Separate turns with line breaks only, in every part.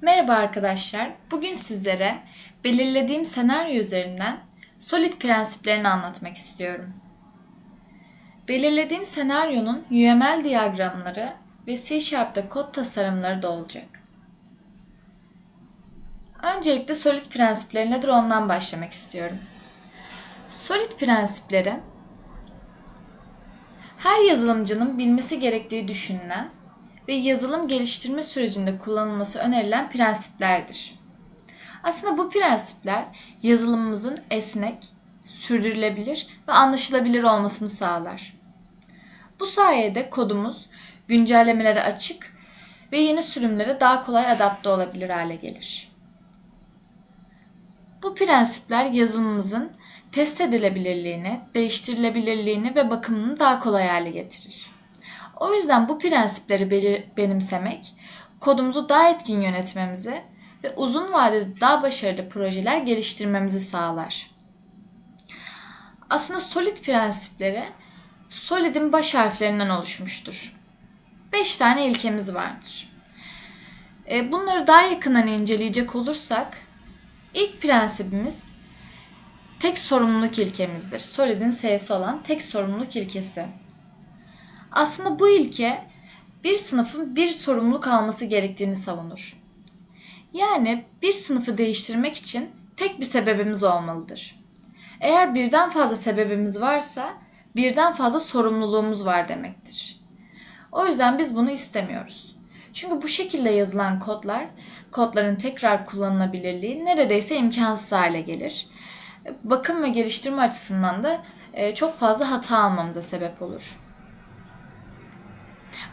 Merhaba arkadaşlar. Bugün sizlere belirlediğim senaryo üzerinden Solid prensiplerini anlatmak istiyorum. Belirlediğim senaryonun UML diyagramları ve C Sharp'ta kod tasarımları da olacak. Öncelikle Solid prensipleri nedir ondan başlamak istiyorum. Solid prensipleri her yazılımcının bilmesi gerektiği düşünülen ve yazılım geliştirme sürecinde kullanılması önerilen prensiplerdir. Aslında bu prensipler yazılımımızın esnek, sürdürülebilir ve anlaşılabilir olmasını sağlar. Bu sayede kodumuz güncellemelere açık ve yeni sürümlere daha kolay adapte olabilir hale gelir. Bu prensipler yazılımımızın test edilebilirliğini, değiştirilebilirliğini ve bakımını daha kolay hale getirir. O yüzden bu prensipleri benimsemek, kodumuzu daha etkin yönetmemizi ve uzun vadede daha başarılı projeler geliştirmemizi sağlar. Aslında Solid prensipleri Solid'in baş harflerinden oluşmuştur. 5 tane ilkemiz vardır. E, bunları daha yakından inceleyecek olursak ilk prensibimiz tek sorumluluk ilkemizdir. Solid'in S'si olan tek sorumluluk ilkesi. Aslında bu ilke bir sınıfın bir sorumluluk alması gerektiğini savunur. Yani bir sınıfı değiştirmek için tek bir sebebimiz olmalıdır. Eğer birden fazla sebebimiz varsa birden fazla sorumluluğumuz var demektir. O yüzden biz bunu istemiyoruz. Çünkü bu şekilde yazılan kodlar, kodların tekrar kullanılabilirliği neredeyse imkansız hale gelir. Bakım ve geliştirme açısından da e, çok fazla hata almamıza sebep olur.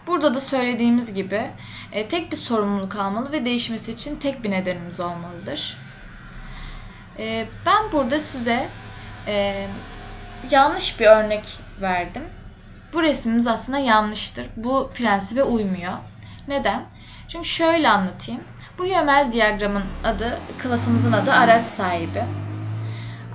Burada da söylediğimiz gibi e, tek bir sorumluluk almalı ve değişmesi için tek bir nedenimiz olmalıdır. E, ben burada size e, yanlış bir örnek verdim. Bu resmimiz aslında yanlıştır. Bu prensibe uymuyor. Neden? Çünkü şöyle anlatayım. Bu UML diyagramın adı, klasımızın adı araç sahibi.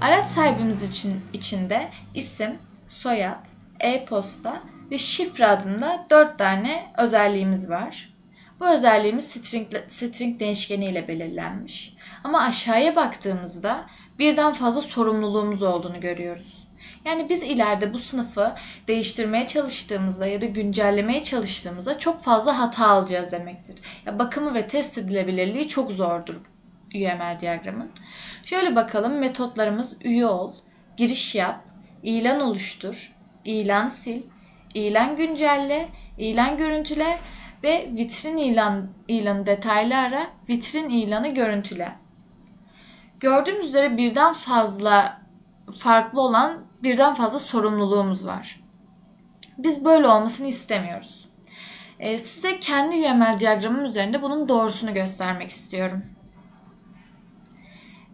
Araç sahibimiz için içinde isim, soyad, e-posta ve şifre adında dört tane özelliğimiz var. Bu özelliğimiz string, string değişkeni ile belirlenmiş. Ama aşağıya baktığımızda birden fazla sorumluluğumuz olduğunu görüyoruz. Yani biz ileride bu sınıfı değiştirmeye çalıştığımızda ya da güncellemeye çalıştığımızda çok fazla hata alacağız demektir. Ya bakımı ve test edilebilirliği çok zordur UML diyagramın. Şöyle bakalım metotlarımız üye ol, giriş yap, ilan oluştur, ilan sil, ilan güncelle, ilan görüntüle ve vitrin ilan ilanı detaylı ara, vitrin ilanı görüntüle. Gördüğümüz üzere birden fazla farklı olan birden fazla sorumluluğumuz var. Biz böyle olmasını istemiyoruz. Ee, size kendi UML diyagramım üzerinde bunun doğrusunu göstermek istiyorum.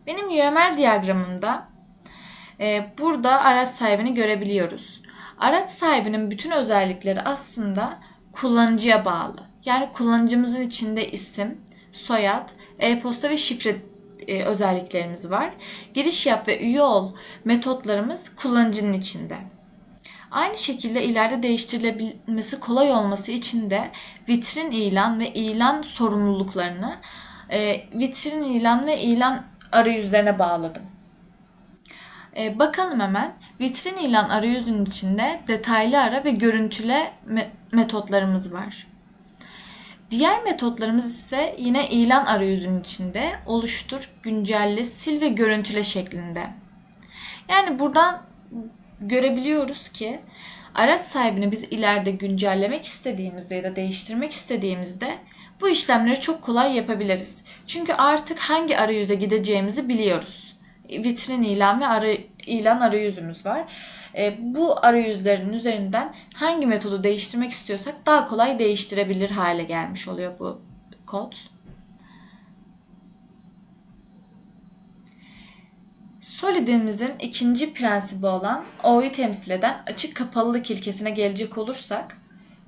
Benim UML diyagramımda e, burada araç sahibini görebiliyoruz. Araç sahibinin bütün özellikleri aslında kullanıcıya bağlı. Yani kullanıcımızın içinde isim, soyad, e-posta ve şifre e, özelliklerimiz var. Giriş yap ve üye ol metotlarımız kullanıcının içinde. Aynı şekilde ileride değiştirilebilmesi kolay olması için de vitrin ilan ve ilan sorumluluklarını e, vitrin ilan ve ilan arayüzlerine bağladım. E, bakalım hemen. Vitrin ilan arayüzünün içinde detaylı ara ve görüntüle metotlarımız var. Diğer metotlarımız ise yine ilan arayüzünün içinde oluştur, güncelle, sil ve görüntüle şeklinde. Yani buradan görebiliyoruz ki araç sahibini biz ileride güncellemek istediğimizde ya da değiştirmek istediğimizde bu işlemleri çok kolay yapabiliriz. Çünkü artık hangi arayüze gideceğimizi biliyoruz. Vitrin ilan ve arı, ilan arayüzümüz var. E, bu arayüzlerin üzerinden hangi metodu değiştirmek istiyorsak daha kolay değiştirebilir hale gelmiş oluyor bu kod. Solid'imizin ikinci prensibi olan O'yu temsil eden açık kapalılık ilkesine gelecek olursak,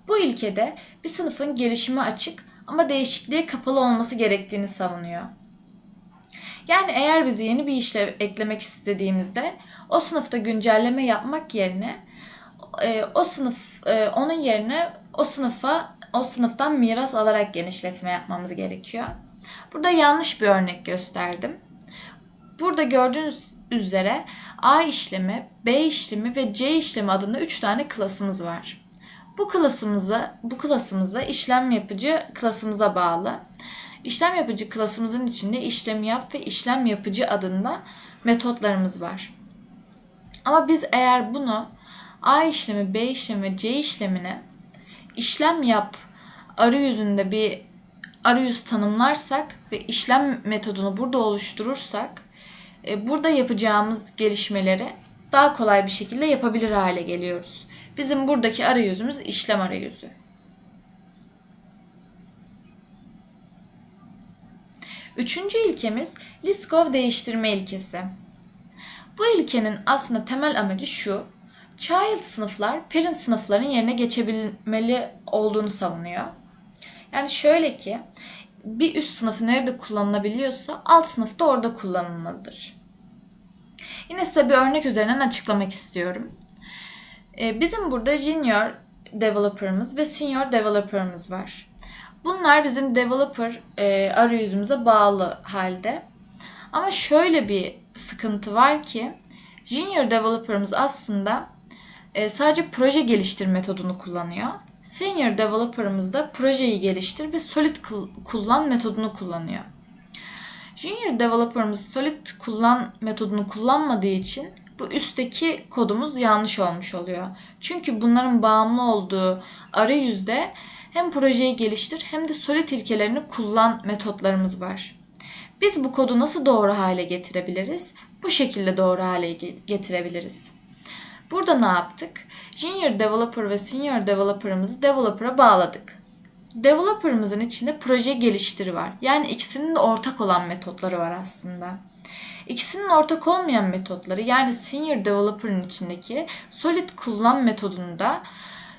bu ilkede bir sınıfın gelişime açık ama değişikliğe kapalı olması gerektiğini savunuyor. Yani eğer biz yeni bir işlev eklemek istediğimizde o sınıfta güncelleme yapmak yerine e, o sınıf e, onun yerine o sınıfa o sınıftan miras alarak genişletme yapmamız gerekiyor. Burada yanlış bir örnek gösterdim. Burada gördüğünüz üzere A işlemi, B işlemi ve C işlemi adında 3 tane klasımız var. Bu klasımıza, bu klasımıza işlem yapıcı klasımıza bağlı. İşlem yapıcı klasımızın içinde işlem yap ve işlem yapıcı adında metotlarımız var. Ama biz eğer bunu A işlemi, B işlemi ve C işlemine işlem yap arayüzünde bir arayüz tanımlarsak ve işlem metodunu burada oluşturursak e, burada yapacağımız gelişmeleri daha kolay bir şekilde yapabilir hale geliyoruz. Bizim buradaki arayüzümüz işlem arayüzü. Üçüncü ilkemiz Liskov değiştirme ilkesi. Bu ilkenin aslında temel amacı şu. Child sınıflar parent sınıfların yerine geçebilmeli olduğunu savunuyor. Yani şöyle ki bir üst sınıfı nerede kullanılabiliyorsa alt sınıf da orada kullanılmalıdır. Yine size bir örnek üzerinden açıklamak istiyorum. Ee, bizim burada junior developer'ımız ve senior developer'ımız var. Bunlar bizim developer e, arayüzümüze bağlı halde. Ama şöyle bir sıkıntı var ki junior developer'ımız aslında e, sadece proje geliştir metodunu kullanıyor. Senior developer'ımız da projeyi geliştir ve solid kullan metodunu kullanıyor. Junior developer'ımız solid kullan metodunu kullanmadığı için bu üstteki kodumuz yanlış olmuş oluyor. Çünkü bunların bağımlı olduğu arayüzde hem projeyi geliştir hem de solid ilkelerini kullan metotlarımız var. Biz bu kodu nasıl doğru hale getirebiliriz? Bu şekilde doğru hale getirebiliriz. Burada ne yaptık? Junior Developer ve Senior Developer'ımızı Developer'a bağladık. Developer'ımızın içinde proje geliştiri var. Yani ikisinin de ortak olan metotları var aslında. İkisinin ortak olmayan metotları yani Senior Developer'ın içindeki Solid kullan metodunda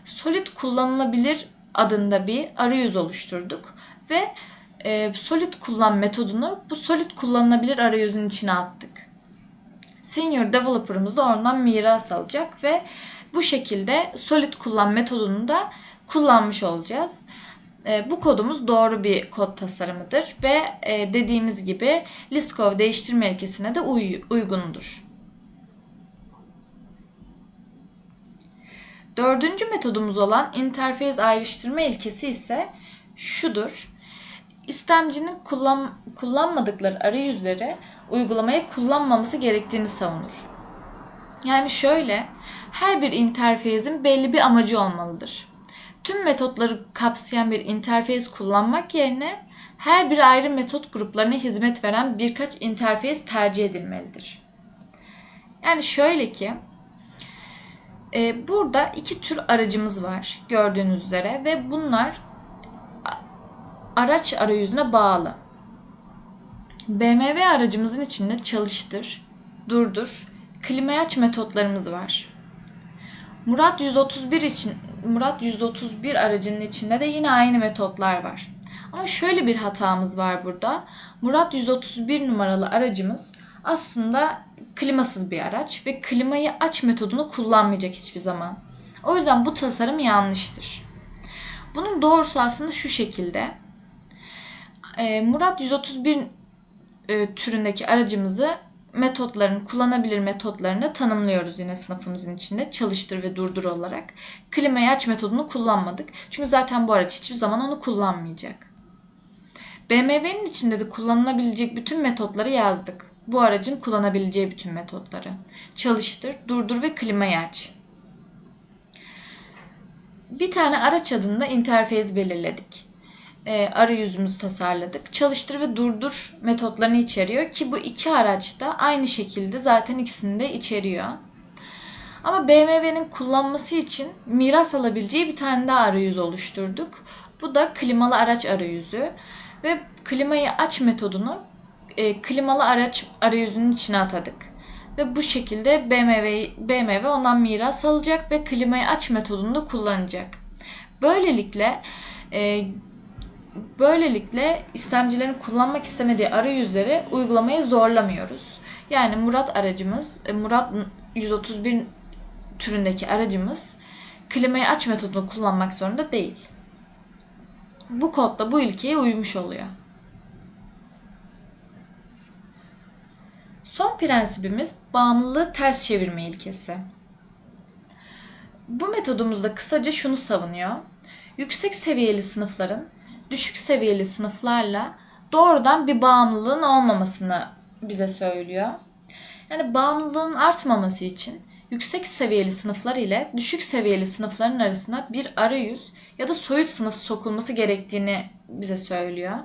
Solid kullanılabilir adında bir arayüz oluşturduk ve e, Solid kullan metodunu bu Solid kullanılabilir arayüzün içine attık. Senior Developer'ımız da oradan miras alacak ve bu şekilde Solid kullan metodunu da kullanmış olacağız. E, bu kodumuz doğru bir kod tasarımıdır ve e, dediğimiz gibi Liskov değiştirme ilkesine de uy- uygundur. Dördüncü metodumuz olan interface ayrıştırma ilkesi ise şudur. İstemcinin kullan, kullanmadıkları arayüzleri uygulamayı kullanmaması gerektiğini savunur. Yani şöyle, her bir interfezin belli bir amacı olmalıdır. Tüm metotları kapsayan bir interfez kullanmak yerine her bir ayrı metot gruplarına hizmet veren birkaç interfez tercih edilmelidir. Yani şöyle ki, e, burada iki tür aracımız var gördüğünüz üzere ve bunlar araç arayüzüne bağlı. BMW aracımızın içinde çalıştır, durdur, klimayı aç metotlarımız var. Murat 131 için Murat 131 aracının içinde de yine aynı metotlar var. Ama şöyle bir hatamız var burada. Murat 131 numaralı aracımız aslında klimasız bir araç ve klimayı aç metodunu kullanmayacak hiçbir zaman. O yüzden bu tasarım yanlıştır. Bunun doğrusu aslında şu şekilde. Ee, Murat 131 e, türündeki aracımızı metotların, kullanabilir metotlarını tanımlıyoruz yine sınıfımızın içinde. Çalıştır ve durdur olarak. Klimayı aç metodunu kullanmadık. Çünkü zaten bu araç hiçbir zaman onu kullanmayacak. BMW'nin içinde de kullanılabilecek bütün metotları yazdık. Bu aracın kullanabileceği bütün metotları. Çalıştır, durdur ve klimayı aç. Bir tane araç adında interfez belirledik e, arayüzümüzü tasarladık. Çalıştır ve durdur metotlarını içeriyor ki bu iki araç da aynı şekilde zaten ikisini de içeriyor. Ama BMW'nin kullanması için miras alabileceği bir tane daha arayüz oluşturduk. Bu da klimalı araç arayüzü ve klimayı aç metodunu e, klimalı araç arayüzünün içine atadık. Ve bu şekilde BMW, BMW ondan miras alacak ve klimayı aç metodunu kullanacak. Böylelikle e, Böylelikle istemcilerin kullanmak istemediği arayüzleri uygulamayı zorlamıyoruz. Yani Murat aracımız, e, Murat 131 türündeki aracımız klimayı aç metodunu kullanmak zorunda değil. Bu kodda bu ilkeye uymuş oluyor. Son prensibimiz bağımlılığı ters çevirme ilkesi. Bu metodumuzda kısaca şunu savunuyor. Yüksek seviyeli sınıfların düşük seviyeli sınıflarla doğrudan bir bağımlılığın olmamasını bize söylüyor. Yani bağımlılığın artmaması için yüksek seviyeli sınıflar ile düşük seviyeli sınıfların arasında bir arayüz ya da soyut sınıf sokulması gerektiğini bize söylüyor.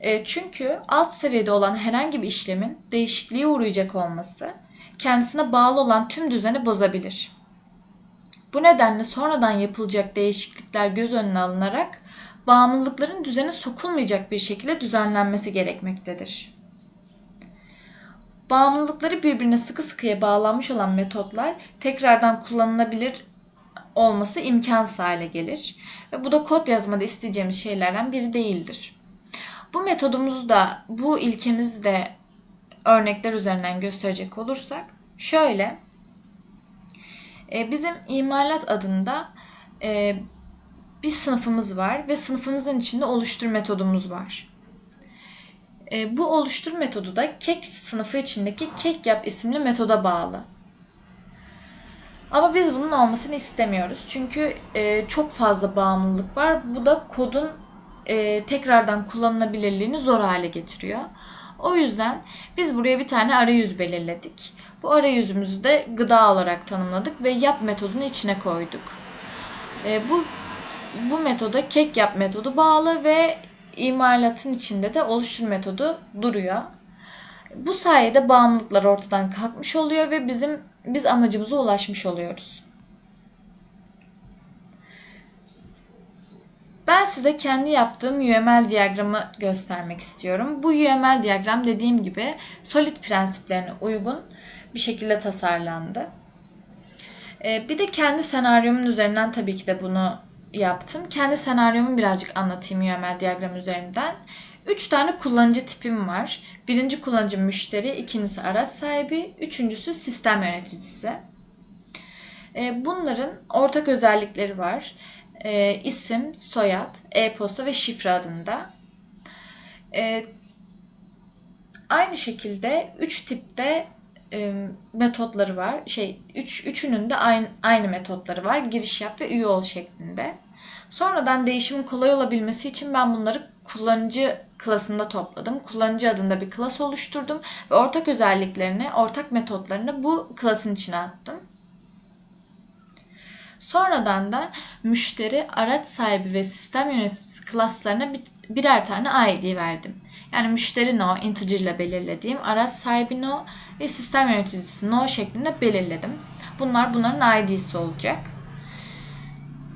E, çünkü alt seviyede olan herhangi bir işlemin değişikliğe uğrayacak olması kendisine bağlı olan tüm düzeni bozabilir. Bu nedenle sonradan yapılacak değişiklikler göz önüne alınarak bağımlılıkların düzene sokulmayacak bir şekilde düzenlenmesi gerekmektedir. Bağımlılıkları birbirine sıkı sıkıya bağlanmış olan metotlar tekrardan kullanılabilir olması imkansız hale gelir. Ve bu da kod yazmada isteyeceğimiz şeylerden biri değildir. Bu metodumuzu da, bu ilkemizi de örnekler üzerinden gösterecek olursak şöyle e, bizim imalat adında e, bir sınıfımız var ve sınıfımızın içinde oluştur metodumuz var. E, bu oluştur metodu da kek sınıfı içindeki kek yap isimli metoda bağlı. Ama biz bunun olmasını istemiyoruz. Çünkü çok fazla bağımlılık var. Bu da kodun e, tekrardan kullanılabilirliğini zor hale getiriyor. O yüzden biz buraya bir tane arayüz belirledik. Bu arayüzümüzü de gıda olarak tanımladık ve yap metodunu içine koyduk. E, bu bu metoda kek yap metodu bağlı ve imalatın içinde de oluştur metodu duruyor. Bu sayede bağımlılıklar ortadan kalkmış oluyor ve bizim biz amacımıza ulaşmış oluyoruz. Ben size kendi yaptığım UML diyagramı göstermek istiyorum. Bu UML diyagram dediğim gibi solid prensiplerine uygun bir şekilde tasarlandı. Ee, bir de kendi senaryomun üzerinden tabii ki de bunu yaptım. Kendi senaryomu birazcık anlatayım UML diyagram üzerinden. Üç tane kullanıcı tipim var. Birinci kullanıcı müşteri, ikincisi araç sahibi, üçüncüsü sistem yöneticisi. Ee, bunların ortak özellikleri var. Ee, isim, soyad, e-posta ve şifre adında. Ee, aynı şekilde üç tipte e, metotları var. Şey, üç, üçünün de aynı, aynı metotları var. Giriş yap ve üye ol şeklinde. Sonradan değişimin kolay olabilmesi için ben bunları kullanıcı klasında topladım. Kullanıcı adında bir klas oluşturdum ve ortak özelliklerini, ortak metotlarını bu klasın içine attım. Sonradan da müşteri, araç sahibi ve sistem yöneticisi klaslarına birer tane ID verdim. Yani müşteri no integer ile belirlediğim, araç sahibi no ve sistem yöneticisi no şeklinde belirledim. Bunlar bunların ID'si olacak.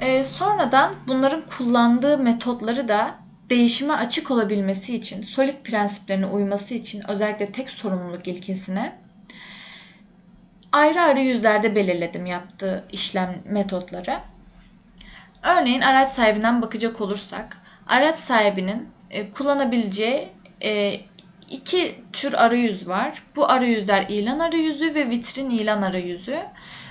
Ee, sonradan bunların kullandığı metotları da değişime açık olabilmesi için, solid prensiplerine uyması için özellikle tek sorumluluk ilkesine ayrı ayrı yüzlerde belirledim yaptığı işlem metotları. Örneğin araç sahibinden bakacak olursak, araç sahibinin e, kullanabileceği e, iki tür arayüz var. Bu arayüzler ilan arayüzü ve vitrin ilan arayüzü.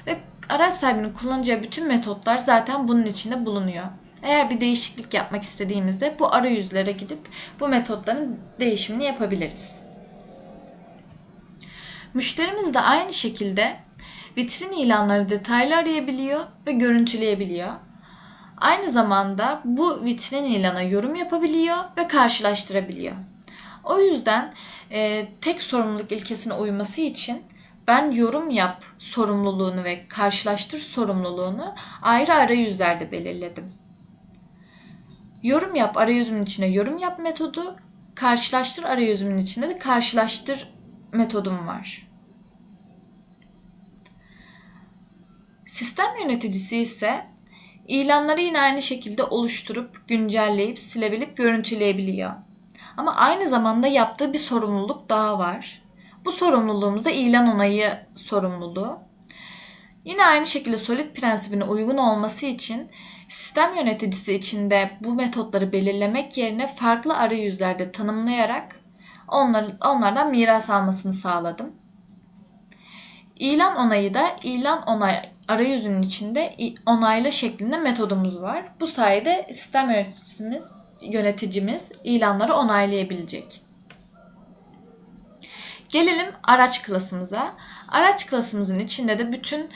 Ve araç sahibinin kullanacağı bütün metotlar zaten bunun içinde bulunuyor. Eğer bir değişiklik yapmak istediğimizde bu arayüzlere gidip bu metotların değişimini yapabiliriz. Müşterimiz de aynı şekilde vitrin ilanları detaylı arayabiliyor ve görüntüleyebiliyor. Aynı zamanda bu vitrin ilana yorum yapabiliyor ve karşılaştırabiliyor. O yüzden e, tek sorumluluk ilkesine uyması için ben yorum yap sorumluluğunu ve karşılaştır sorumluluğunu ayrı arayüzlerde belirledim. Yorum yap arayüzümün içine yorum yap metodu, karşılaştır arayüzümün içinde de karşılaştır metodum var. Sistem yöneticisi ise ilanları yine aynı şekilde oluşturup, güncelleyip, silebilip görüntüleyebiliyor. Ama aynı zamanda yaptığı bir sorumluluk daha var. Bu sorumluluğumuz da ilan onayı sorumluluğu. Yine aynı şekilde solid prensibine uygun olması için sistem yöneticisi içinde bu metotları belirlemek yerine farklı arayüzlerde tanımlayarak onlar, onlardan miras almasını sağladım. İlan onayı da ilan onay arayüzünün içinde onayla şeklinde metodumuz var. Bu sayede sistem yöneticimiz, yöneticimiz ilanları onaylayabilecek. Gelelim araç klasımıza. Araç klasımızın içinde de bütün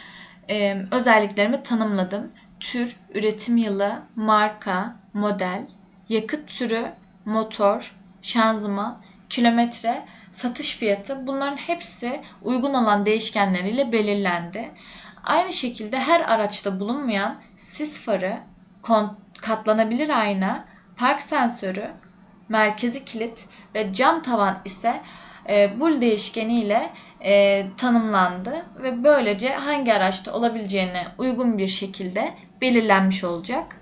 e, özelliklerimi tanımladım. Tür, üretim yılı, marka, model, yakıt türü, motor, şanzıman, kilometre, satış fiyatı bunların hepsi uygun olan değişkenleriyle belirlendi. Aynı şekilde her araçta bulunmayan sis farı, katlanabilir ayna, park sensörü, merkezi kilit ve cam tavan ise e, bul değişkeni ile e, tanımlandı ve böylece hangi araçta olabileceğine uygun bir şekilde belirlenmiş olacak.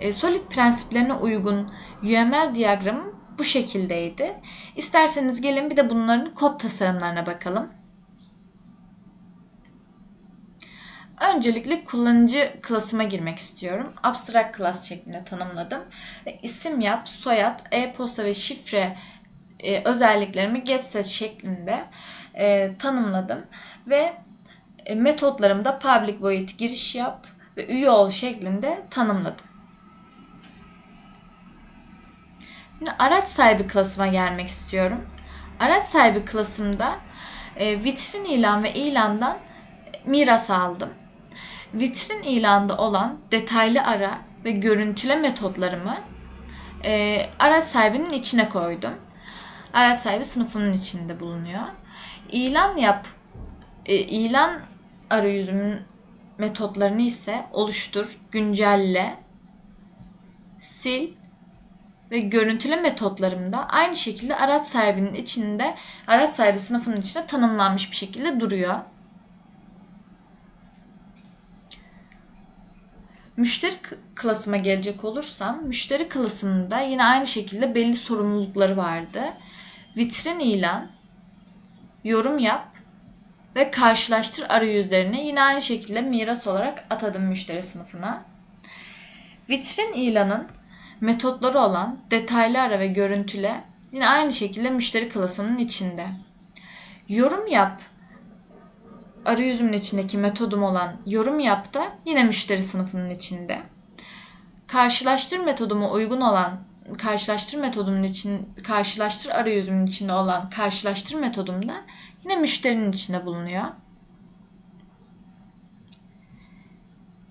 E, Solid prensiplerine uygun UML diyagramı bu şekildeydi. İsterseniz gelin bir de bunların kod tasarımlarına bakalım. Öncelikle kullanıcı klasıma girmek istiyorum. Abstract class şeklinde tanımladım. Ve isim yap, soyad, e-posta ve şifre e, özelliklerimi getset şeklinde e, tanımladım. Ve e, metotlarımı da public void giriş yap ve üye ol şeklinde tanımladım. Şimdi araç sahibi klasıma gelmek istiyorum. Araç sahibi klasımda e, vitrin ilan ve ilandan miras aldım. Vitrin ilanda olan detaylı ara ve görüntüle metotlarımı e, araç sahibinin içine koydum. Araç sahibi sınıfının içinde bulunuyor. İlan yap, e, ilan arayüzümün metotlarını ise oluştur, güncelle, sil ve görüntüle metotlarımda aynı şekilde araç sahibinin içinde, araç sahibi sınıfının içinde tanımlanmış bir şekilde duruyor. Müşteri klasıma gelecek olursam, müşteri klasında yine aynı şekilde belli sorumlulukları vardı. Vitrin ilan, yorum yap ve karşılaştır arayüzlerini yine aynı şekilde miras olarak atadım müşteri sınıfına. Vitrin ilanın metotları olan detaylı ara ve görüntüle yine aynı şekilde müşteri klasının içinde. Yorum yap arayüzümün içindeki metodum olan yorum yap da yine müşteri sınıfının içinde. Karşılaştır metoduma uygun olan karşılaştır metodumun için karşılaştır arayüzümün içinde olan karşılaştır metodum da yine müşterinin içinde bulunuyor.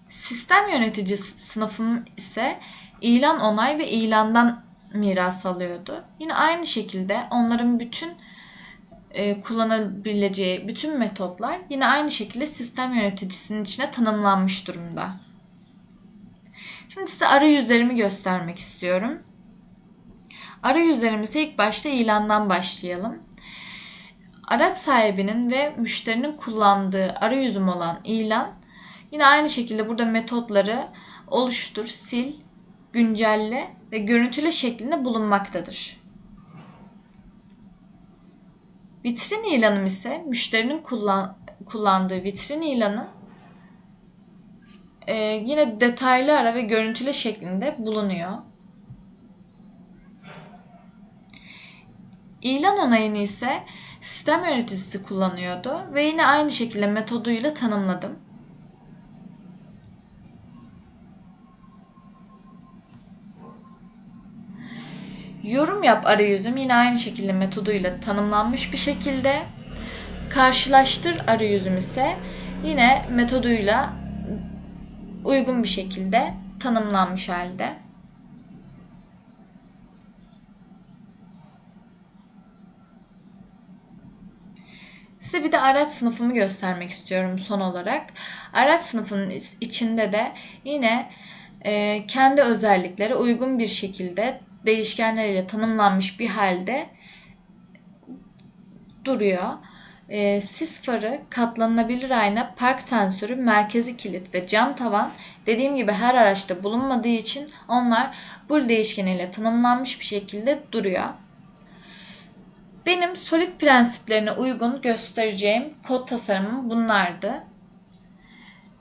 Sistem yönetici sınıfım ise ilan onay ve ilandan miras alıyordu. Yine aynı şekilde onların bütün e, kullanabileceği bütün metotlar yine aynı şekilde sistem yöneticisinin içine tanımlanmış durumda. Şimdi size arayüzlerimi göstermek istiyorum. Arayüzlerimize ilk başta ilandan başlayalım. Araç sahibinin ve müşterinin kullandığı arayüzüm olan ilan yine aynı şekilde burada metotları oluştur, sil, güncelle ve görüntüle şeklinde bulunmaktadır. Vitrin ilanım ise müşterinin kullan, kullandığı vitrin ilanı e, yine detaylı ara ve görüntüle şeklinde bulunuyor. İlan onayını ise sistem yöneticisi kullanıyordu ve yine aynı şekilde metoduyla tanımladım. Yorum yap arayüzüm yine aynı şekilde metoduyla tanımlanmış bir şekilde. Karşılaştır arayüzüm ise yine metoduyla uygun bir şekilde tanımlanmış halde. Size bir de araç sınıfımı göstermek istiyorum son olarak. Araç sınıfının içinde de yine kendi özelliklere uygun bir şekilde değişkenleriyle tanımlanmış bir halde duruyor. E, sis farı, katlanabilir ayna, park sensörü, merkezi kilit ve cam tavan dediğim gibi her araçta bulunmadığı için onlar bul değişkeniyle tanımlanmış bir şekilde duruyor. Benim solid prensiplerine uygun göstereceğim kod tasarımım bunlardı.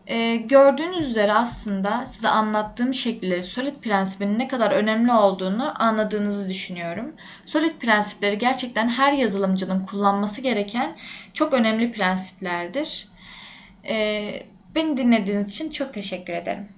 Ee, gördüğünüz üzere aslında size anlattığım şekilde Solid prensibinin ne kadar önemli olduğunu anladığınızı düşünüyorum. Solid prensipleri gerçekten her yazılımcının kullanması gereken çok önemli prensiplerdir. Ee, beni dinlediğiniz için çok teşekkür ederim.